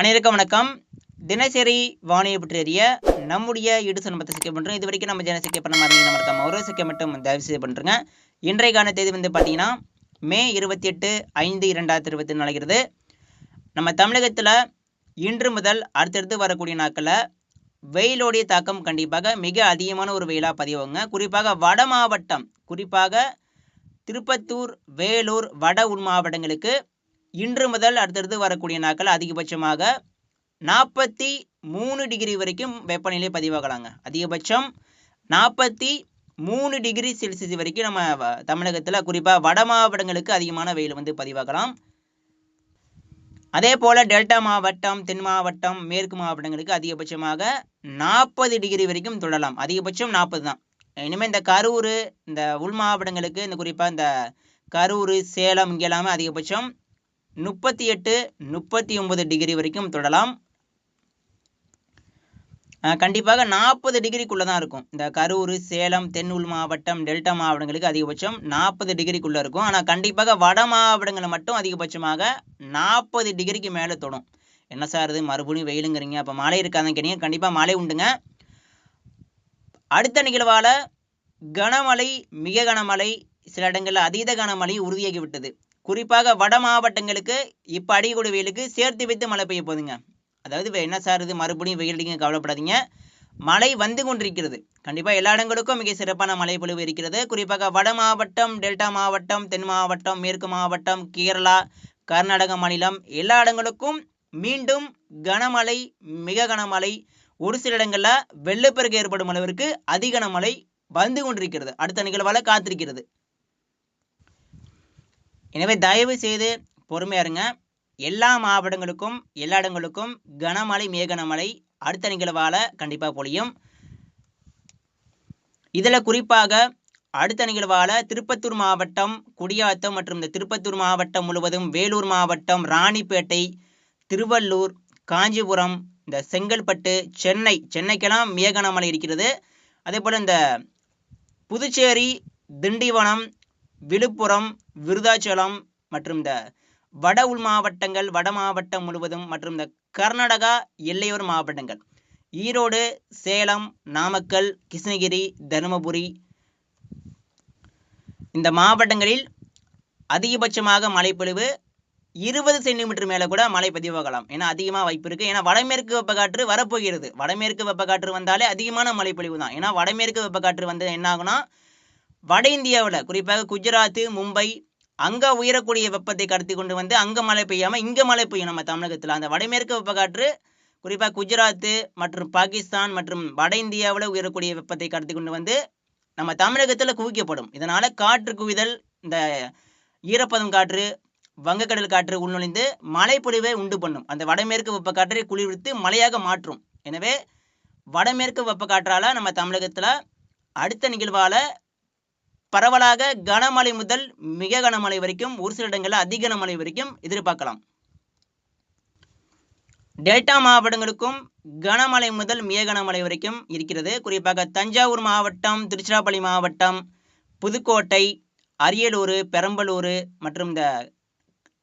அனைவருக்கும் வணக்கம். தினசரி வானிலை பற்றி அறிய நம்முடைய யூடியூப் நம்ம சிக்க பண்ணுறோம் இது வரைக்கும் நம்ம சேனல் சிக்க பண்ண மாதிரி நம்ம இருக்காம ஒரு சிக்க மட்டும் தயவு செய்து பண்ணுறேங்க இன்றைக்கான தேதி வந்து பார்த்தீங்கன்னா மே இருபத்தி எட்டு ஐந்து இரண்டாயிரத்தி இருபத்தி நடக்கிறது. நம்ம தமிழகத்தில் இன்று முதல் அடுத்தடுத்து வரக்கூடிய நாட்களில் வெயிலோடைய தாக்கம் கண்டிப்பாக மிக அதிகமான ஒரு வெயிலாக பதிவாங்க குறிப்பாக வட மாவட்டம் குறிப்பாக திருப்பத்தூர் வேலூர் வட உள் மாவட்டங்களுக்கு இன்று முதல் அடுத்தடுத்து வரக்கூடிய நாட்கள் அதிகபட்சமாக நாற்பத்தி மூணு டிகிரி வரைக்கும் வெப்பநிலை பதிவாகலாங்க. அதிகபட்சம் நாற்பத்தி மூணு டிகிரி செல்சியஸ் வரைக்கும் நம்ம தமிழகத்தில் தமிழகத்துல குறிப்பாக வட மாவட்டங்களுக்கு அதிகமான வெயில் வந்து பதிவாகலாம். அதே போல டெல்டா மாவட்டம் தென் மாவட்டம் மேற்கு மாவட்டங்களுக்கு அதிகபட்சமாக நாற்பது டிகிரி வரைக்கும் தொடரலாம் அதிகபட்சம் நாற்பது தான். இனிமேல் இந்த கரூர் இந்த உள் மாவட்டங்களுக்கு இந்த குறிப்பாக இந்த கரூர் சேலம் இங்கே எல்லாமே அதிகபட்சம் முப்பத்தி எட்டு முப்பத்தி ஒன்பது டிகிரி வரைக்கும் தொடலாம். கண்டிப்பாக நாற்பது டிகிரிக்குள்ளே தான் இருக்கும். இந்த கரூர் சேலம் தென் உள் மாவட்டம் டெல்டா மாவட்டங்களுக்கு அதிகபட்சம் நாற்பது டிகிரிக்குள்ளே இருக்கும். ஆனால் கண்டிப்பாக வட மாவட்டங்களில் மட்டும் அதிகபட்சமாக நாற்பது டிகிரிக்கு மேலே தொடும். என்ன சார் இது? மறுபடியும் வெயிலுங்கிறீங்க. அப்போ மழை இருக்காதுன்னு கேட்டீங்க. கண்டிப்பாக மழை உண்டுங்க. அடுத்த நிகழ்வால் கனமழை மிக கனமழை சில இடங்களில் அதீத கனமழை உறுதியாகி விட்டது குறிப்பாக வட மாவட்டங்களுக்கு இப்போ அடிக்கக்கூடிய வெயிலுக்கு சேர்த்து வைத்து மழை பெய்ய போகுதுங்க. அதாவது என்ன சார் இது? மறுபடியும் வெயில் அடிங்க கவலைப்படாதீங்க. மழை வந்து கொண்டிருக்கிறது. கண்டிப்பாக எல்லா இடங்களுக்கும் மிக சிறப்பான மழை பொழிவு இருக்கிறது. குறிப்பாக வட மாவட்டம் டெல்டா மாவட்டம் தென் மாவட்டம் மேற்கு மாவட்டம் கேரளா கர்நாடக மாநிலம் எல்லா இடங்களுக்கும் மீண்டும் கனமழை மிக கனமழை. ஒரு சில இடங்களில் வெள்ளப்பெருக்கு ஏற்படும் அளவிற்கு அதிக மழை வந்து கொண்டிருக்கிறது. அடுத்த நிகழ்வால் காத்திருக்கிறது. எனவே தயவு செய்து பொறுமையாக இருங்க. எல்லா மாவட்டங்களுக்கும் எல்லா இடங்களுக்கும் கனமழை மேகனமழை அடுத்த நிகழ்வால கண்டிப்பாக பொழியும். இதில் குறிப்பாக அடுத்த நிகழ்வால திருப்பத்தூர் மாவட்டம் குடியாத்தம் மற்றும் இந்த திருப்பத்தூர் மாவட்டம் முழுவதும் வேலூர் மாவட்டம் ராணிப்பேட்டை திருவள்ளூர் காஞ்சிபுரம் இந்த செங்கல்பட்டு சென்னை சென்னைக்கெல்லாம் மேகனமலை இருக்கிறது. அதே போல் இந்த புதுச்சேரி திண்டிவனம் விழுப்புரம் விருதாச்சலம் மற்றும் இந்த வட உள் மாவட்டங்கள் வட மாவட்டம் முழுவதும் மற்றும் இந்த கர்நாடகா எல்லையோர மாவட்டங்கள். ஈரோடு சேலம் நாமக்கல் கிருஷ்ணகிரி தருமபுரி. இந்த மாவட்டங்களில் அதிகபட்சமாக மழைப்பொழிவு இருபது சென்டிமீட்டர் மேலே கூட மழை பதிவாகலாம் ஏன்னா அதிகமாக வாய்ப்பு இருக்குது ஏன்னா வடமேற்கு வெப்பக்காற்று வரப்போகிறது. வடமேற்கு வெப்பக்காற்று வந்தாலே அதிகமான மழைப்பொழிவு தான். ஏன்னா வடமேற்கு வெப்பக்காற்று வந்து என்ன ஆகுனா வட இந்தியாவில் குறிப்பாக குஜராத் மும்பை அங்கே உயரக்கூடிய வெப்பத்தை கருத்தி கொண்டு வந்து அங்கே மழை பெய்யாமல் இங்கே மழை பெய்யும் நம்ம தமிழகத்தில். அந்த வடமேற்கு வெப்பக்காற்று குறிப்பாக குஜராத் மற்றும் பாகிஸ்தான் மற்றும் வட இந்தியாவில் உயரக்கூடிய வெப்பத்தை கருத்தி கொண்டு வந்து நம்ம தமிழகத்தில் குவிக்கப்படும். இதனால் காற்று குவிதல் இந்த ஈரப்பதம் காற்று வங்கக்கடல் காற்று உள்நுழைந்து மழைப்பொழிவை உண்டு பண்ணும். அந்த வடமேற்கு வெப்பக்காற்றை குளிர்வித்து மழையாக மாற்றும். எனவே வடமேற்கு வெப்பக்காற்றால நம்ம தமிழகத்தில் அடுத்த நிகழ்வால் பரவலாக கனமழை முதல் மிக கனமழை வரைக்கும் ஒரு சில இடங்களில் அதிக கனமழை வரைக்கும் எதிர்பார்க்கலாம். டெல்டா மாவட்டங்களுக்கும் கனமழை முதல் மிக கனமழை வரைக்கும் இருக்கிறது. குறிப்பாக தஞ்சாவூர் மாவட்டம் திருச்சிராப்பள்ளி மாவட்டம் புதுக்கோட்டை அரியலூர் பெரம்பலூர் மற்றும் இந்த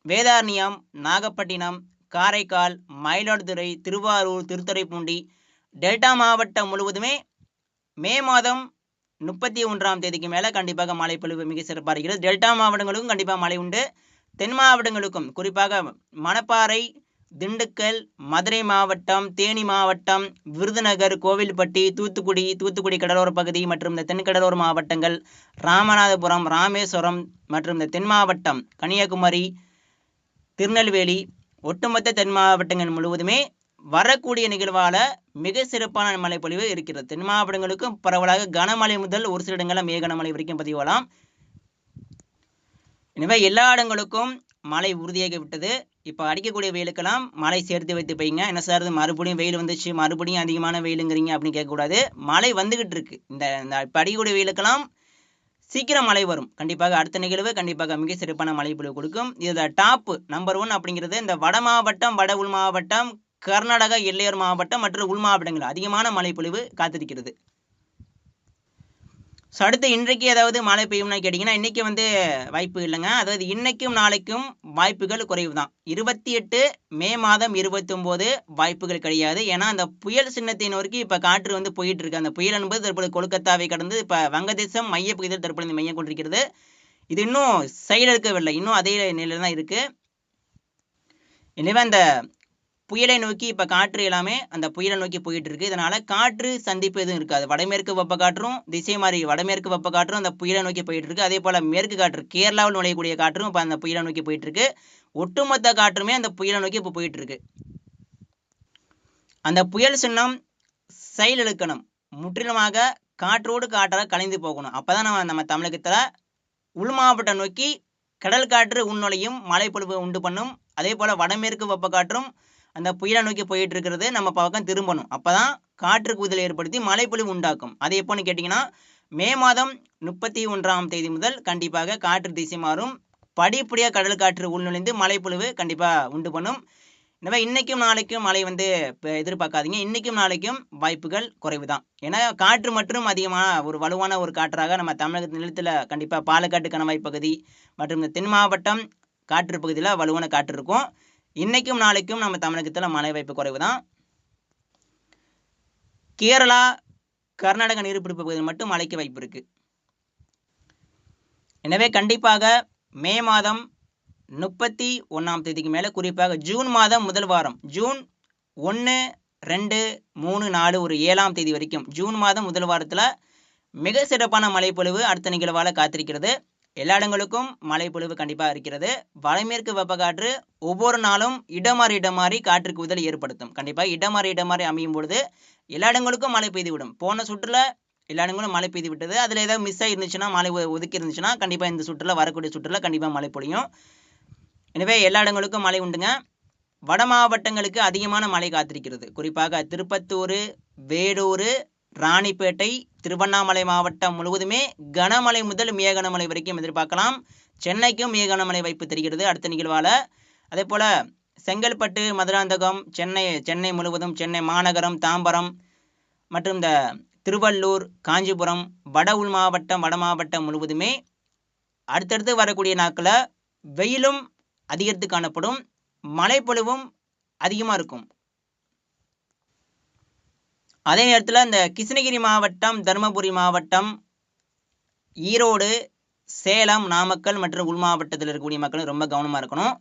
வேதாரண்யம் நாகப்பட்டினம் காரைக்கால் மயிலாடுதுறை திருவாரூர் திருத்துறைப்பூண்டி டெல்டா மாவட்டம் முழுவதுமே மே மாதம் முப்பத்தி ஒன்றாம் தேதிக்கு மேலே கண்டிப்பாக மழை பொழிவு மிக சிறப்பாக இருக்கிறது. டெல்டா மாவட்டங்களுக்கும் கண்டிப்பாக மழை உண்டு. தென் மாவட்டங்களுக்கும் குறிப்பாக மணப்பாறை திண்டுக்கல் மதுரை மாவட்டம் தேனி மாவட்டம் விருதுநகர் கோவில்பட்டி தூத்துக்குடி தூத்துக்குடி கடலோர பகுதி மற்றும் இந்த தென்கடலோர மாவட்டங்கள் ராமநாதபுரம் ராமேஸ்வரம் மற்றும் இந்த தென் மாவட்டம் கன்னியாகுமரி திருநெல்வேலி ஒட்டுமொத்த தென் மாவட்டங்கள் முழுவதுமே வரக்கூடிய நிகழ்வால மிக சிறப்பான மழைப்பொழிவு இருக்கிறது. தென் மாவட்டங்களுக்கும் பரவலாக கனமழை முதல் ஒரு சில இடங்களில் மிக கனமழை வரைக்கும் பதிவாகலாம் எனவே எல்லா இடங்களுக்கும் மழை உறுதியாகி விட்டது. இப்போ அடிக்கக்கூடிய வெயிலுக்கெல்லாம் மழை சேர்த்து வைத்து போய்ங்க என்ன சார் மறுபடியும் வெயில் வந்துச்சு மறுபடியும் அதிகமான வெயிலுங்கிறீங்க அப்படின்னு கேட்கக்கூடாது. மழை வந்துகிட்டு இருக்கு. இந்த இந்த இப்போ அடிக்கக்கூடிய வெயிலுக்கெல்லாம் சீக்கிரம் மழை வரும். கண்டிப்பாக அடுத்த நிகழ்வு கண்டிப்பாக மிக சிறப்பான மழை பொழிவு கொடுக்கும். இதில் டாப்பு நம்பர் ஒன் அப்படிங்கிறது இந்த வட மாவட்டம் வட உள் மாவட்டம் கர்நாடகா எல்லையோர் மாவட்டம் மற்றும் உள் மாவட்டங்கள். அதிகமான மழை பொழிவு காத்திருக்கிறது. ஸோ அடுத்து இன்றைக்கு ஏதாவது மழை பெய்யும்னு கேட்டிங்கன்னா இன்றைக்கி வந்து வாய்ப்பு இல்லைங்க. அதாவது இன்றைக்கும் நாளைக்கும் வாய்ப்புகள் குறைவு தான் இருபத்தி எட்டு மே மாதம் இருபத்தொம்போது வாய்ப்புகள் கிடையாது. ஏன்னா அந்த புயல் சின்னத்தை நோக்கி இப்போ காற்று வந்து போயிட்டு இருக்கு அந்த புயல் என்பது தற்போது கொல்கத்தாவை கடந்து இப்போ வங்கதேசம் மையப்பகுதியில் தற்பொழுது மையம் கொண்டிருக்கிறது. இது இன்னும் செயலிழக்கவில்லை. இன்னும் அதே நிலையில் தான் இருக்குது எனவே அந்த புயலை நோக்கி இப்போ காற்று எல்லாமே அந்த புயலை நோக்கி போயிட்டு இருக்கு இதனால காற்று சந்திப்பு எதுவும் இருக்காது. வடமேற்கு வெப்ப காற்றும் திசை மாறி வடமேற்கு வெப்ப காற்றும் அந்த புயலை நோக்கி போயிட்டு இருக்கு அதே போல மேற்கு காற்று கேரளாவில் நுழையக்கூடிய காற்றும் இப்போ அந்த புயலை நோக்கி போயிட்டு இருக்கு ஒட்டுமொத்த காற்றுமே அந்த புயலை நோக்கி இப்போ போயிட்டு இருக்கு அந்த புயல் சின்னம் செயலிழக்கணும் முற்றிலுமாக காற்றோடு காற்றாக கலைந்து போகணும். அப்பதான் நம்ம நம்ம தமிழகத்துல உள் மாவட்டம் நோக்கி கடல் காற்று உள்நுழையும் மழை பொழிவு உண்டு பண்ணும். அதே போல வடமேற்கு வெப்ப காற்றும் அந்த புயலை நோக்கி போயிட்டு இருக்கிறது நம்ம பக்கம் திரும்பணும். அப்பதான் காற்று குதிரை ஏற்படுத்தி மழைப்பொழிவு உண்டாக்கும். அது எப்போன்னு கேட்டிங்கன்னா மே மாதம் முப்பத்தி ஒன்றாம் தேதி முதல் கண்டிப்பாக காற்று திசை மாறும். படிப்படியாக கடல் காற்று உள்நுழைந்து மழைப்பொழிவு கண்டிப்பாக உண்டு பண்ணும். எனவே இன்னைக்கும் நாளைக்கும் மழை வந்து இப்போ எதிர்பார்க்காதீங்க. இன்னைக்கும் நாளைக்கும் வாய்ப்புகள் குறைவு தான் ஏன்னா காற்று மற்றும் அதிகமான ஒரு வலுவான ஒரு காற்றாக நம்ம தமிழக நிலத்தில் கண்டிப்பாக பாலக்காட்டு கணவாய் பகுதி மற்றும் இந்த தென் மாவட்டம் காற்று பகுதியில் வலுவான காற்று இருக்கும். இன்றைக்கும் நாளைக்கும் நம்ம தமிழகத்தில் மழை வாய்ப்பு குறைவு தான் கேரளா கர்நாடக நீர்பிடிப்பு பகுதியில் மட்டும் மழைக்கு வாய்ப்பு இருக்குது எனவே கண்டிப்பாக மே மாதம் முப்பத்தி ஒன்றாம் தேதிக்கு மேலே குறிப்பாக ஜூன் மாதம் முதல் வாரம் ஜூன் ஒன்று ரெண்டு மூணு நாலு ஒரு ஏழாம் தேதி வரைக்கும் ஜூன் மாதம் முதல் வாரத்தில் மிக சிறப்பான மழைப்பொழிவு அடுத்த நிகழ்வால் காத்திருக்கிறது. எல்லா இடங்களுக்கும் மழை பொழிவு கண்டிப்பாக இருக்கிறது. வடமேற்கு வெப்பக்காற்று ஒவ்வொரு நாளும் இடமாறி இடமாறி காற்று குவிதல் ஏற்படுத்தும். கண்டிப்பாக இடமாறி இடமாறி அமையும் பொழுது எல்லா இடங்களுக்கும் மழை பெய்து விடும் போன சுற்றுல எல்லா இடங்களும் மழை பெய்து விட்டது அதில் ஏதாவது மிஸ் ஆகிருந்துச்சுன்னா மழை ஒதுக்கி இருந்துச்சுன்னா கண்டிப்பாக இந்த சுற்றுல வரக்கூடிய சுற்றுல கண்டிப்பாக மழை பொழியும். எனவே எல்லா இடங்களுக்கும் மழை உண்டுங்க. வட மாவட்டங்களுக்கு அதிகமான மழை காத்திருக்கிறது. குறிப்பாக திருப்பத்தூர் வேலூர் ராணிப்பேட்டை திருவண்ணாமலை மாவட்டம் முழுவதுமே கனமழை முதல் மிக கனமழை வரைக்கும் எதிர்பார்க்கலாம். சென்னைக்கும் மிக கனமழை வாய்ப்பு தெரிகிறது. அடுத்த நிகழ்வால அதே போல் செங்கல்பட்டு மதுராந்தகம் சென்னை சென்னை முழுவதும் சென்னை மாநகரம் தாம்பரம் மற்றும் இந்த திருவள்ளூர் காஞ்சிபுரம் வட உள் மாவட்டம் வட மாவட்டம் முழுவதுமே அடுத்தடுத்து வரக்கூடிய நாட்களில் வெயிலும் அதிகரித்து காணப்படும். மழைப்பொழிவும் அதிகமாக இருக்கும். அதே நேரத்தில் இந்த கிருஷ்ணகிரி மாவட்டம் தருமபுரி மாவட்டம் ஈரோடு சேலம் நாமக்கல் மற்றும் உள் மாவட்டத்தில் இருக்கக்கூடிய மக்களும் ரொம்ப கவனமாக இருக்கணும்.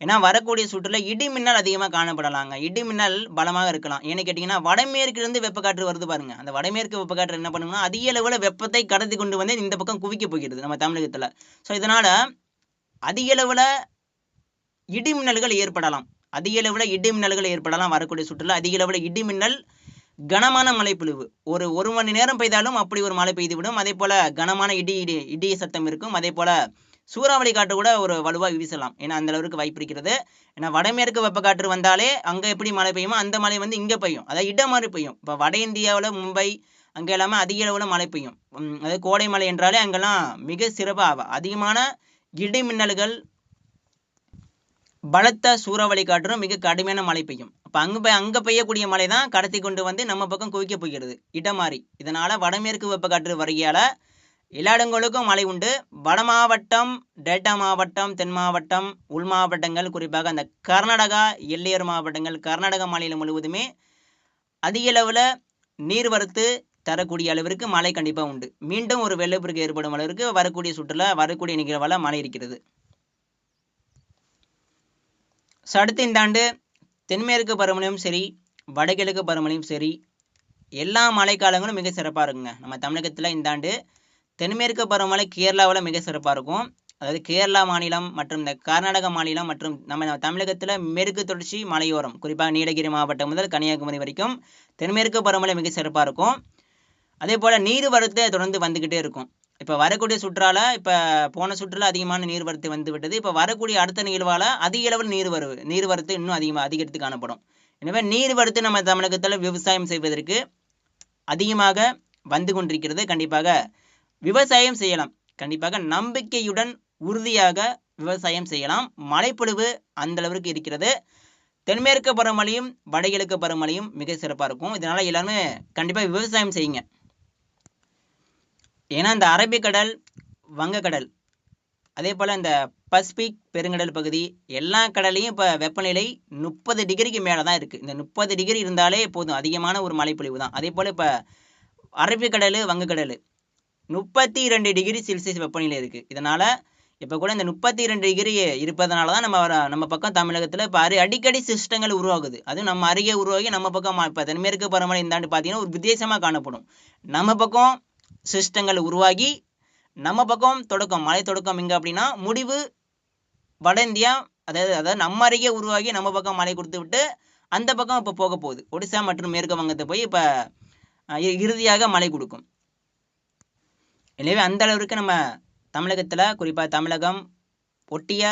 ஏன்னா வரக்கூடிய சுற்றுல இடி மின்னல் அதிகமாக காணப்படலாங்க. இடி மின்னல் பலமாக இருக்கலாம். ஏன்னு கேட்டிங்கன்னா வடமேற்கிலிருந்து வெப்பக்காற்று வருது பாருங்க. அந்த வடமேற்கு வெப்பக்காற்று என்ன பண்ணுங்கன்னா அதிக அளவில் வெப்பத்தை கடத்தி கொண்டு வந்து இந்த பக்கம் குவிக்க போகிறது நம்ம தமிழகத்தில். ஸோ இதனால் அதிக அளவில் இடி மின்னல்கள் ஏற்படலாம். அதிக அளவில் இடி மின்னல்கள் ஏற்படலாம் வரக்கூடிய சுற்றுலா. அதிக அளவில் இடி மின்னல் கனமான மழைப்பொழிவு ஒரு ஒரு மணி நேரம் பெய்தாலும் அப்படி ஒரு மழை பெய்து விடும் அதே போல கனமான இடி இடி இடி சத்தம் இருக்கும். அதே போல சூறாவளி காற்று கூட ஒரு வலுவாக வீசலாம். ஏன்னா அந்த அளவுக்கு வாய்ப்பு இருக்கிறது. ஏன்னா வடமேற்கு வெப்பக்காற்று வந்தாலே அங்கே எப்படி மழை பெய்யுமோ அந்த மழை வந்து இங்கே பெய்யும். அதாவது இடம் மாதிரி பெய்யும். இப்போ வட இந்தியாவில் மும்பை அங்கே எல்லாமே அதிக அளவில் மழை பெய்யும். அதாவது கோடை மழை என்றாலே அங்கெல்லாம் மிக சிறப்பாக அதிகமான இடி மின்னல்கள் பலத்த சூறாவளி காற்றும் மிக கடுமையான மழை பெய்யும். அப்போ அங்கே போய் அங்கே பெய்யக்கூடிய மழை தான் கடத்தி கொண்டு வந்து நம்ம பக்கம் குவிக்க போகிறது. இடமாறி இதனால் வடமேற்கு வெப்பக்காற்று வருகையால் எல்லா இடங்களுக்கும் மழை உண்டு. வட மாவட்டம் டெல்டா மாவட்டம் தென் மாவட்டம் உள் மாவட்டங்கள் குறிப்பாக அந்த கர்நாடகா எல்லையோர மாவட்டங்கள் கர்நாடகா மாநிலம் முழுவதுமே அதிக அளவில் நீர்வரத்து தரக்கூடிய அளவிற்கு மழை கண்டிப்பாக உண்டு. மீண்டும் ஒரு வெள்ளப்பெருக்கு ஏற்படும் அளவிற்கு வரக்கூடிய சுற்றுலா வரக்கூடிய நிகழ்வால் மழை இருக்கிறது. ஸோ அடுத்து இந்த ஆண்டு தென்மேற்கு பருவமழையும் சரி வடகிழக்கு பருவமழையும் சரி எல்லா மழைக்காலங்களும் மிக சிறப்பாக இருக்குங்க. நம்ம தமிழகத்தில் இந்த ஆண்டு தென்மேற்கு பருவமழை கேரளாவில் மிக சிறப்பாக இருக்கும். அதாவது கேரளா மாநிலம் மற்றும் இந்த கர்நாடக மாநிலம் மற்றும் நம்ம தமிழகத்தில் மேற்கு தொடர்ச்சி மலையோரம் குறிப்பாக நீலகிரி மாவட்டம் முதல் கன்னியாகுமரி வரைக்கும் தென்மேற்கு பருவமழை மிக சிறப்பாக இருக்கும். அதே போல் நீர் வரத்து தொடர்ந்து வந்துக்கிட்டே இருக்கும். இப்போ வரக்கூடிய சுற்றால இப்போ போன சுற்றுல அதிகமான நீர்வரத்து வந்து விட்டது. இப்போ வரக்கூடிய அடுத்த நிகழ்வால் அதிக அளவில் நீர் நீர்வரத்து நீர் இன்னும் அதிகமாக அதிகரித்து காணப்படும். எனவே நீர்வரத்து நம்ம தமிழகத்தில் விவசாயம் செய்வதற்கு அதிகமாக வந்து கொண்டிருக்கிறது. கண்டிப்பாக விவசாயம் செய்யலாம். கண்டிப்பாக நம்பிக்கையுடன் உறுதியாக விவசாயம் செய்யலாம். மழைப்பொழிவு அந்த அளவிற்கு இருக்கிறது. தென்மேற்கு பருவமழையும் வடகிழக்கு பருவமழையும் மிக சிறப்பாக இருக்கும். இதனால் எல்லாருமே கண்டிப்பாக விவசாயம் செய்யுங்க. ஏன்னா இந்த அரபிக்கடல் வங்கக்கடல் அதே போல் இந்த பசிபிக் பெருங்கடல் பகுதி எல்லா கடலையும் இப்போ வெப்பநிலை முப்பது டிகிரிக்கு மேலே தான் இருக்குது இந்த முப்பது டிகிரி இருந்தாலே போதும் அதிகமான ஒரு மழைப்பொழிவு தான். அதே போல் இப்போ அரபிக்கடல் வங்கக்கடல் முப்பத்தி ரெண்டு டிகிரி செல்சியஸ் வெப்பநிலை இருக்குது இதனால் இப்போ கூட இந்த முப்பத்தி இரண்டு டிகிரி இருப்பதனால தான் நம்ம வர- நம்ம பக்கம் தமிழகத்தில் இப்போ அரு அடிக்கடி சிஸ்டங்கள் உருவாகுது. அதுவும் நம்ம அருகே உருவாகி நம்ம பக்கம் இப்போ தென்மேற்கு பருவமழை இந்த ஆண்டு பார்த்தீங்கன்னா ஒரு வித்தியாசமாக காணப்படும். நம்ம பக்கம் சிஸ்டங்கள் உருவாகி நம்ம பக்கம் தொடக்கம் மலை தொடக்கம் எங்கே அப்படின்னா முடிவு வட இந்தியா அதாவது அதாவது நம்ம அருகே உருவாகி நம்ம பக்கம் மழை கொடுத்து விட்டு அந்த பக்கம் இப்போ போக போகுது. ஒடிசா மற்றும் மேற்கு வங்கத்தை போய் இப்போ இறுதியாக மழை கொடுக்கும். எனவே அந்த அளவிற்கு நம்ம தமிழகத்தில் குறிப்பாக தமிழகம் ஒட்டிய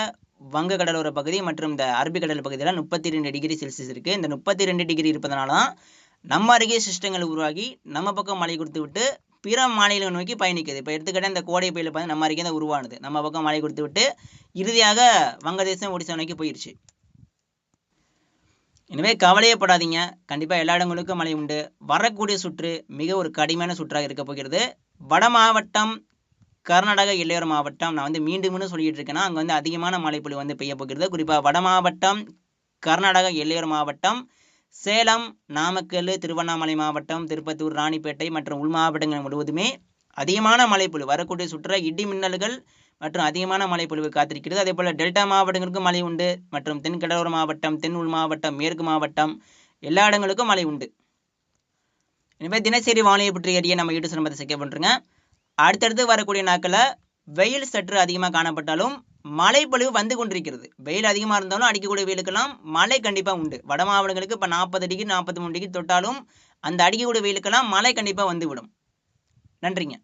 வங்க கடலோர பகுதி மற்றும் இந்த அரபிக்கடல் பகுதியில் முப்பத்தி ரெண்டு டிகிரி செல்சியஸ் இருக்குது இந்த முப்பத்தி ரெண்டு டிகிரி இருப்பதனால தான் நம்ம அருகே சிஸ்டங்கள் உருவாகி நம்ம பக்கம் மழை கொடுத்து விட்டு பிற மாநிலங்கள் நோக்கி பயணிக்குது. இப்போ எடுத்துக்கிட்டால் இந்த கோடை புயல் பார்த்து நம்ம அருகே தான் உருவானது. நம்ம பக்கம் மழை கொடுத்து விட்டு இறுதியாக வங்கதேசம் ஒடிசா நோக்கி போயிடுச்சு எனவே கவலையப்படாதீங்க கண்டிப்பாக எல்லா இடங்களுக்கும் மழை உண்டு. வரக்கூடிய சுற்று மிக ஒரு கடுமையான சுற்றாக இருக்க போகிறது. வட மாவட்டம் கர்நாடக எல்லையோர மாவட்டம். நான் வந்து மீண்டும் மீண்டும் சொல்லிட்டு இருக்கேன்னா அங்கே வந்து அதிகமான மழைப்பொழிவு வந்து பெய்ய போகிறது. குறிப்பாக வட மாவட்டம் கர்நாடக எல்லையோர மாவட்டம் சேலம் நாமக்கல் திருவண்ணாமலை மாவட்டம் திருப்பத்தூர் ராணிப்பேட்டை மற்றும் உள் மாவட்டங்கள் முழுவதுமே அதிகமான மழைப்பொழிவு வரக்கூடிய சுற்றுலா இடி மின்னல்கள் மற்றும் அதிகமான மழைப்பொழிவு காத்திருக்கிறது. அதே போல் டெல்டா மாவட்டங்களுக்கும் மழை உண்டு மற்றும் தென் கடலோர மாவட்டம் தென் உள் மாவட்டம் மேற்கு மாவட்டம் எல்லா இடங்களுக்கும் மழை உண்டு. எனவே தினசரி வானிலை பற்றி அறிய நம்ம யூடியூப் சிரமத்தை செக் பண்ணுறங்க அடுத்தடுத்து வரக்கூடிய நாட்களில் வெயில் சற்று அதிகமாக காணப்பட்டாலும் மழை பொழிவு வந்து கொண்டிருக்கிறது. வெயில் அதிகமாக இருந்தாலும் அடிக்கக்கூடிய வெயிலுக்கெல்லாம் மழை கண்டிப்பாக உண்டு. வட மாவட்டங்களுக்கு இப்போ நாற்பது டிகிரி நாற்பத்தி மூணு டிகிரி தொட்டாலும் அந்த அடிக்கக்கூடிய வெயிலுக்கெல்லாம் மழை கண்டிப்பாக வந்துவிடும். நன்றிங்க.